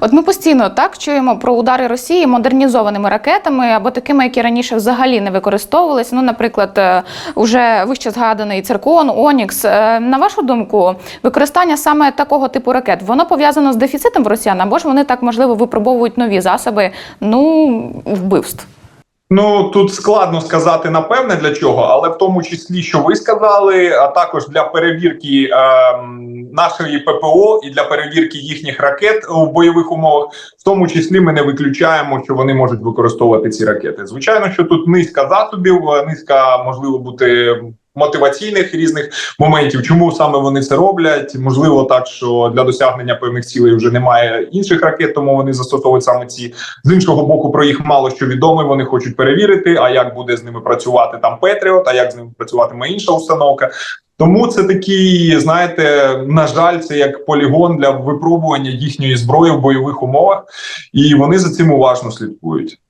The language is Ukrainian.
От ми постійно так чуємо про удари Росії модернізованими ракетами або такими, які раніше взагалі не використовувалися. Ну, наприклад, е, уже вище згаданий циркон, Онікс. Е, На вашу думку, використання саме такого типу ракет воно пов'язано з дефіцитом росіян, або ж вони так можливо випробовують нові засоби ну вбивств. Ну тут складно сказати напевне для чого, але в тому числі, що ви сказали, а також для перевірки е, нашої ППО і для перевірки їхніх ракет у бойових умовах, в тому числі ми не виключаємо, що вони можуть використовувати ці ракети. Звичайно, що тут низка засобів, низка можливо бути. Мотиваційних різних моментів, чому саме вони це роблять? Можливо, так що для досягнення певних цілей вже немає інших ракет, тому вони застосовують саме ці з іншого боку. Про їх мало що відомо. Вони хочуть перевірити. А як буде з ними працювати там Петріот, а як з ними працюватиме інша установка? Тому це такий, знаєте, на жаль, це як полігон для випробування їхньої зброї в бойових умовах, і вони за цим уважно слідкують.